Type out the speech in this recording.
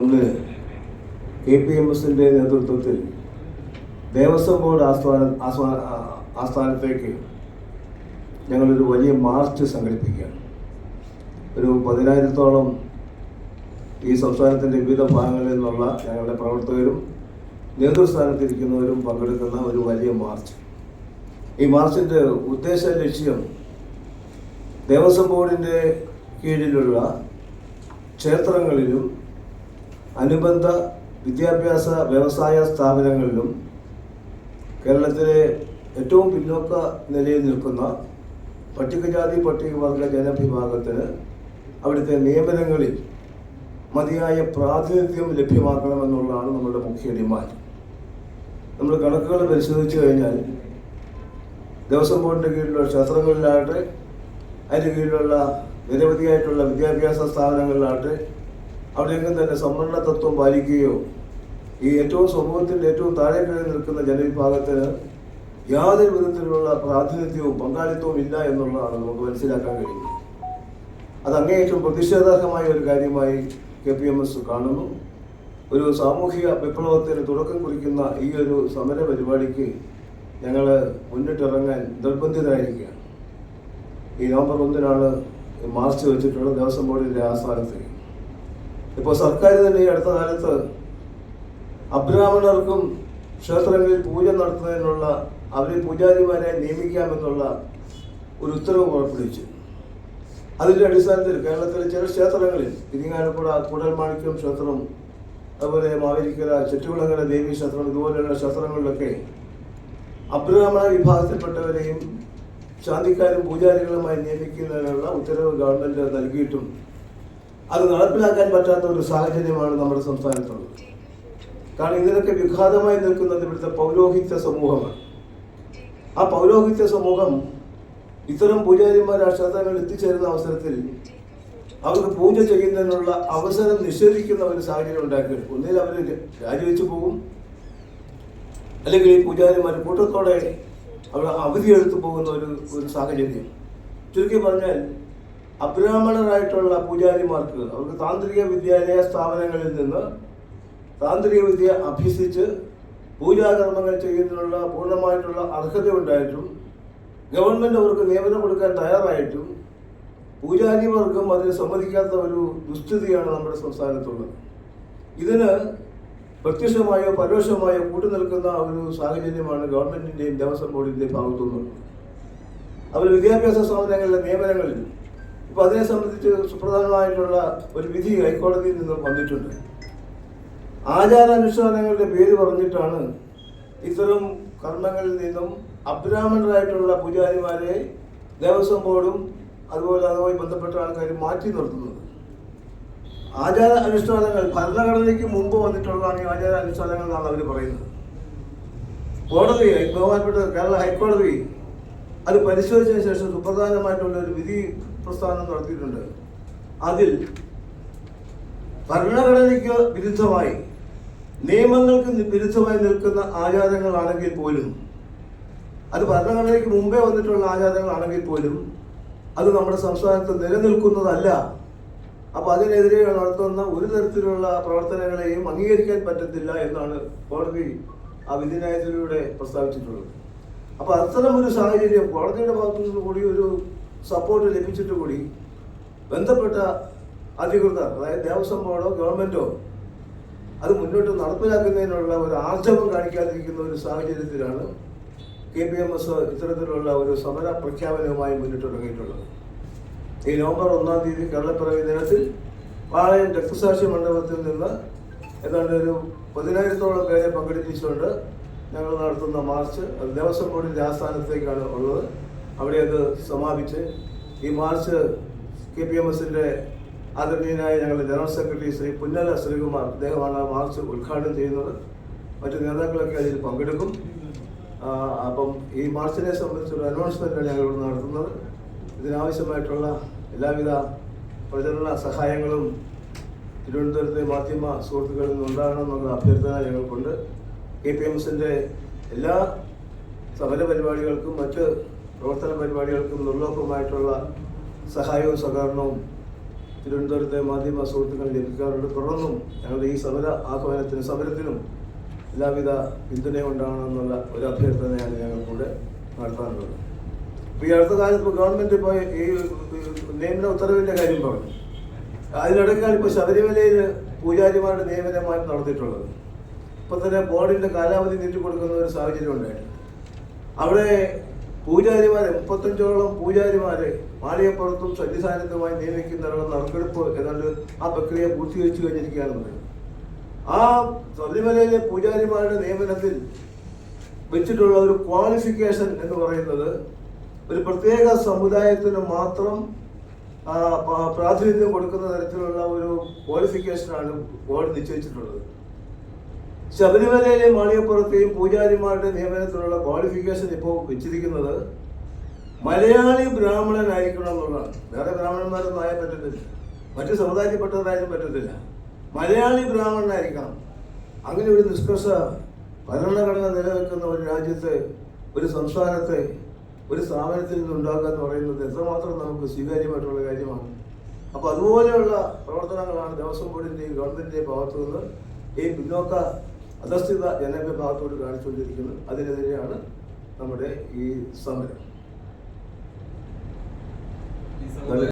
ഒന്ന് K P M എസിന്റെ നേതൃത്വത്തിൽ ദേവസ്വം ബോർഡ് ആസ്ഥാന ആസ്ഥാന ആസ്ഥാനത്തേക്ക് ഞങ്ങളൊരു വലിയ മാർച്ച് സംഘടിപ്പിക്കുകയാണ്. ഒരു പതിനായിരത്തോളം ഈ സംസ്ഥാനത്തിന്റെ വിവിധ ഭാഗങ്ങളിൽ നിന്നുള്ള ഞങ്ങളുടെ പ്രവർത്തകരും നേതൃസ്ഥാനത്തിരിക്കുന്നവരും പങ്കെടുക്കുന്ന ഒരു വലിയ മാർച്ച്. ഈ മാർച്ചിന്റെ ഉദ്ദേശ ലക്ഷ്യം ദേവസ്വം ബോർഡിന്റെ കീഴിലുള്ള ക്ഷേത്രങ്ങളിലും അനുബന്ധ വിദ്യാഭ്യാസ വ്യവസായ സ്ഥാപനങ്ങളിലും കേരളത്തിലെ ഏറ്റവും പിന്നോക്ക നിലയിൽ നിൽക്കുന്ന പട്ടികജാതി പട്ടികവർഗ ജനവിഭാഗത്തിന് അവിടുത്തെ നിയമനങ്ങളിൽ മതിയായ പ്രാതിനിധ്യം ലഭ്യമാക്കണമെന്നുള്ളതാണ് നമ്മുടെ മുഖ്യ ഡിമാൻഡ്. നമ്മൾ കണക്കുകൾ പരിശോധിച്ചു കഴിഞ്ഞാൽ ദേവസ്വം ബോർഡിന്റെ കീഴിലുള്ള ക്ഷേത്രങ്ങളിലാകട്ടെ അതിന്റെ കീഴിലുള്ള നിരവധിയായിട്ടുള്ള വിദ്യാഭ്യാസ സ്ഥാപനങ്ങളിലാകട്ടെ അവിടെയെങ്കിലും തന്നെ സംവരണ തത്വം പാലിക്കുകയോ ഈ ഏറ്റവും സമൂഹത്തിന്റെ ഏറ്റവും താഴെ കയറി നിൽക്കുന്ന ജനവിഭാഗത്തിന് യാതൊരു വിധത്തിലുള്ള പ്രാതിനിധ്യവും പങ്കാളിത്തവും ഇല്ല എന്നുള്ളതാണ് നമുക്ക് മനസ്സിലാക്കാൻ കഴിയുന്നത്. അത് അങ്ങേയറ്റം പ്രതിഷേധാർഹമായ ഒരു കാര്യമായി കെ പി എം എസ് കാണുന്നു. ഒരു സാമൂഹിക വിപ്ലവത്തിന് തുടക്കം കുറിക്കുന്ന ഈ ഒരു സമര പരിപാടിക്ക് ഞങ്ങൾ മുന്നിട്ടിറങ്ങാൻ നിർബന്ധിതരായിരിക്കുകയാണ്. ഈ നവംബർ ഒന്നിനാണ് മാർച്ച് വെച്ചിട്ടുള്ള ദേവസ്വം ബോർഡിന്റെ ആസ്ഥാനത്ത്. ഇപ്പോൾ സർക്കാർ തന്നെ ഈ അടുത്ത കാലത്ത് അബ്രാഹ്മണർക്കും ക്ഷേത്രങ്ങളിൽ പൂജ നടത്തുന്നതിനുള്ള അവരെ പൂജാരിമാരെ നിയമിക്കാമെന്നുള്ള ഒരു ഉത്തരവ് പുറപ്പെടുവിച്ചു. അതിന്റെ അടിസ്ഥാനത്തിൽ കേരളത്തിലെ ചില ക്ഷേത്രങ്ങളിൽ ഇരിങ്ങാലക്കുട കൂടൽമാണിക്യം ക്ഷേത്രം അതുപോലെ മാവേലിക്കര ചുറ്റുകുളങ്ങര ദേവി ക്ഷേത്രം ഇതുപോലെയുള്ള ക്ഷേത്രങ്ങളിലൊക്കെ അബ്രാഹ്മണ വിഭാഗത്തിൽപ്പെട്ടവരെയും ശാന്തിക്കാരും പൂജാരികളുമായി നിയമിക്കുന്നതിനുള്ള ഉത്തരവ് ഗവൺമെന്റ് നൽകിയിട്ടും അത് നടപ്പിലാക്കാൻ പറ്റാത്ത ഒരു സാഹചര്യമാണ് നമ്മുടെ സംസ്ഥാനത്തുള്ളത്. കാരണം ഇതിനൊക്കെ വിഘാതമായി നിൽക്കുന്നത് ഇവിടുത്തെ പൗരോഹിത്യ സമൂഹമാണ്. ആ പൗരോഹിത്യ സമൂഹം ഇത്തരം പൂജാരിമാർ ആ ക്ഷേത്രങ്ങളിൽ എത്തിച്ചേരുന്ന അവസരത്തിൽ അവർക്ക് പൂജ ചെയ്യുന്നതിനുള്ള അവസരം നിഷേധിക്കുന്ന ഒരു സാഹചര്യം ഉണ്ടാക്കിയെടുക്കും. ഒന്നിൽ അവർ രാജിവെച്ചു പോകും. അല്ലെങ്കിൽ ഈ പൂജാരിമാർ കൂട്ടത്തോടെ അവർ അവധിയെടുത്തു പോകുന്ന ഒരു ഒരു സാഹചര്യം. ചുരുക്കി പറഞ്ഞാൽ അബ്രാഹ്മണരായിട്ടുള്ള പൂജാരിമാർക്ക് അവർക്ക് താന്ത്രിക വിദ്യാലയ സ്ഥാപനങ്ങളിൽ നിന്ന് താന്ത്രിക വിദ്യ അഭ്യസിച്ച് പൂജാകർമ്മങ്ങൾ ചെയ്യുന്നതിനുള്ള പൂർണമായിട്ടുള്ള അർഹത ഉണ്ടായിട്ടും ഗവൺമെന്റ് അവർക്ക് നിയമനം കൊടുക്കാൻ തയ്യാറായിട്ടും പൂജാരിമാർക്കും അതിന് സമ്മതിക്കാത്ത ഒരു ദുസ്ഥിതിയാണ് നമ്മുടെ സംസ്ഥാനത്തുള്ളത്. ഇതിന് പ്രത്യക്ഷമായോ പരോക്ഷമായോ കൂട്ടുനിൽക്കുന്ന ഒരു സാഹചര്യമാണ് ഗവൺമെന്റിന്റെയും ദേവസ്വം ബോർഡിന്റെയും ഭാഗത്തുനിന്നുള്ളത്. അവർ വിദ്യാഭ്യാസ സ്ഥാപനങ്ങളിലെ നിയമനങ്ങളിൽ ഇപ്പൊ അതിനെ സംബന്ധിച്ച് സുപ്രധാനമായിട്ടുള്ള ഒരു വിധി ഹൈക്കോടതിയിൽ നിന്നും വന്നിട്ടുണ്ട്. ആചാരാനുഷ്ഠാനങ്ങളുടെ പേര് പറഞ്ഞിട്ടാണ് ഇത്തരം കർമ്മങ്ങളിൽ നിന്നും അബ്രാഹ്മണരായിട്ടുള്ള പൂജാരിമാരെ ദേവസ്വം ബോർഡും അതുപോലെ അതുമായി ബന്ധപ്പെട്ട ആൾക്കാർ മാറ്റി നിർത്തുന്നത്. ആചാര അനുഷ്ഠാനങ്ങൾ ഭരണഘടനയ്ക്ക് മുമ്പ് വന്നിട്ടുള്ളതാണ് ഈ ആചാര അനുഷ്ഠാനങ്ങൾ എന്നാണ് അവർ പറയുന്നത്. കോടതി ബഹുമാനപ്പെട്ട കേരള ഹൈക്കോടതി അത് പരിശോധിച്ചതിന് ശേഷം സുപ്രധാനമായിട്ടുള്ള ഒരു വിധി പ്രസ്ഥാനം നടത്തിയിട്ടുണ്ട്. അതിൽ ഭരണഘടനയ്ക്ക് വിരുദ്ധമായി നിയമങ്ങൾക്ക് വിരുദ്ധമായി നിൽക്കുന്ന ആചാരങ്ങളാണെങ്കിൽ പോലും അത് ഭരണഘടനയ്ക്ക് മുമ്പേ വന്നിട്ടുള്ള ആചാരങ്ങളാണെങ്കിൽ പോലും അത് നമ്മുടെ സംസ്ഥാനത്ത് നിലനിൽക്കുന്നതല്ല. അപ്പൊ അതിനെതിരെ നടത്തുന്ന ഒരു തരത്തിലുള്ള പ്രവർത്തനങ്ങളെയും അംഗീകരിക്കാൻ പറ്റത്തില്ല എന്നാണ് കോടതി ആ വിധിന്യായത്തിലൂടെ പ്രസ്താവിച്ചിട്ടുള്ളത്. അപ്പൊ അത്തരം ഒരു സാഹചര്യം കോടതിയുടെ ഭാഗത്തു നിന്ന് കൂടി ഒരു സപ്പോർട്ട് ലഭിച്ചിട്ട് കൂടി ബന്ധപ്പെട്ട അധികൃതർ അതായത് ദേവസ്വം ബോർഡോ ഗവൺമെന്റോ അത് മുന്നോട്ട് നടപ്പിലാക്കുന്നതിനുള്ള ഒരു ആർജവം കാണിക്കാതിരിക്കുന്ന ഒരു സാഹചര്യത്തിലാണ് കെ പി എം എസ് ഇത്തരത്തിലുള്ള ഒരു സമര പ്രഖ്യാപനവുമായി മുന്നിട്ട് തുടങ്ങിയിട്ടുള്ളത് ഈ നവംബർ ഒന്നാം തീയതി കേരളപ്പിറവി ദിനത്തിൽ പാളയം രക്തസാക്ഷി മണ്ഡപത്തിൽ നിന്ന് ഏതാണ്ട് ഒരു പതിനായിരത്തോളം പേരെ പങ്കെടുപ്പിച്ചുകൊണ്ട് ഞങ്ങൾ നടത്തുന്ന മാർച്ച് ദേവസ്വം ബോർഡിന്റെ ആസ്ഥാനത്തേക്കാണ് ഉള്ളത്. അവിടെ അത് സമാപിച്ച് ഈ മാർച്ച് കെ പി എം എസിന്റെ ആദരണീയനായ ഞങ്ങളുടെ ജനറൽ സെക്രട്ടറി ശ്രീ പുന്നല ശ്രീകുമാർ അദ്ദേഹമാണ് മാർച്ച് ഉദ്ഘാടനം ചെയ്യുന്നത്. മറ്റു നേതാക്കളൊക്കെ അതിൽ പങ്കെടുക്കും. അപ്പം ഈ മാർച്ചിനെ സംബന്ധിച്ചൊരു അനൗൺസ്മെന്റാണ് ഞങ്ങൾ ഇവിടെ നടത്തുന്നത്. ഇതിനാവശ്യമായിട്ടുള്ള എല്ലാവിധ പ്രചരണ സഹായങ്ങളും തിരുവനന്തപുരത്തെ മാധ്യമ സുഹൃത്തുക്കളിൽ നിന്ന് ഉണ്ടാകണമെന്നുള്ള അഭ്യർത്ഥന ഞങ്ങൾക്കുണ്ട്. കെ പി എം എസിന്റെ എല്ലാ സമര പരിപാടികൾക്കും മറ്റ് പ്രവർത്തന പരിപാടികൾക്കും നിർലോഭമായിട്ടുള്ള സഹായവും സഹകരണവും തിരുവനന്തപുരത്തെ മാധ്യമ സുഹൃത്തുക്കൾ ലഭിക്കാറുണ്ട്. തുടർന്നും ഞങ്ങളുടെ ഈ സമര ആഹ്വാനത്തിനും സമരത്തിനും എല്ലാവിധ പിന്തുണയും ഉണ്ടാവണമെന്നുള്ള ഒരു അഭ്യർത്ഥനയാണ് ഞങ്ങൾക്കൂടെ നടത്താറുള്ളത് ഇപ്പോൾ ഈ അടുത്ത കാലത്ത് ഇപ്പോൾ ഗവൺമെന്റ് ഇപ്പോൾ ഈ നിയമന ഉത്തരവിന്റെ കാര്യം പറഞ്ഞു. അതിനിടയ്ക്കാണ് ഇപ്പോൾ ശബരിമലയിൽ പൂജാരിമാരുടെ നിയമനമായി നടത്തിയിട്ടുള്ളത്. ഇപ്പൊ തന്നെ ബോർഡിന്റെ കാലാവധി നീട്ടിക്കൊടുക്കുന്ന ഒരു സാഹചര്യം ഉണ്ടായിട്ടുണ്ട്. അവിടെ പൂജാരിമാരെ മുപ്പത്തഞ്ചോളം പൂജാരിമാരെ മാളികപ്പുറത്തും സന്നിധാനത്തുമായി നിയമിക്കുന്നതിനുള്ള നറുക്കെടുപ്പ് ഏതാണ്ട് ആ പ്രക്രിയ പൂർത്തീകരിച്ചു കഴിഞ്ഞിരിക്കുകയാണെന്ന് ആ ശബരിമലയിലെ പൂജാരിമാരുടെ നിയമനത്തിൽ വെച്ചിട്ടുള്ള ഒരു ക്വാളിഫിക്കേഷൻ എന്ന് പറയുന്നത് ഒരു പ്രത്യേക സമുദായത്തിന് മാത്രം പ്രാതിനിധ്യം കൊടുക്കുന്ന തരത്തിലുള്ള ഒരു ക്വാളിഫിക്കേഷനാണ് ബോർഡ് നിശ്ചയിച്ചിട്ടുള്ളത്. ശബരിമലയിലെ മാളികപ്പുറത്തെയും പൂജാരിമാരുടെ നിയമനത്തിനുള്ള ക്വാളിഫിക്കേഷൻ ഇപ്പോൾ വെച്ചിരിക്കുന്നത് മലയാളി ബ്രാഹ്മണനായിരിക്കണം എന്നുള്ളതാണ്. വേറെ ബ്രാഹ്മണന്മാരൊന്നും ആയാൽ പറ്റത്തില്ല. മറ്റു സമുദായത്തിൽപ്പെട്ടവരായാലും പറ്റത്തില്ല. മലയാളി ബ്രാഹ്മണനായിരിക്കണം. അങ്ങനെ ഒരു നിഷ്കർഷ ഭരണഘടന നിലനിൽക്കുന്ന ഒരു രാജ്യത്തെ ഒരു സംസ്ഥാനത്തെ ഒരു സ്ഥാപനത്തിൽ നിന്നുണ്ടാക്കുക എന്ന് പറയുന്നത് എത്രമാത്രം നമുക്ക് സ്വീകാര്യമായിട്ടുള്ള കാര്യമാണ്. അപ്പോൾ അതുപോലെയുള്ള പ്രവർത്തനങ്ങളാണ് ദേവസ്വം ബോർഡിന്റെയും ഗവൺമെന്റിന്റെയും ഭാഗത്തു നിന്ന് ഈ പിന്നോക്ക അധസ്ഥിത ജനവിഭാഗത്തോട് കാണിച്ചുകൊണ്ടിരിക്കുന്നത് അതിനെതിരെയാണ് നമ്മുടെ ഈ സമരം.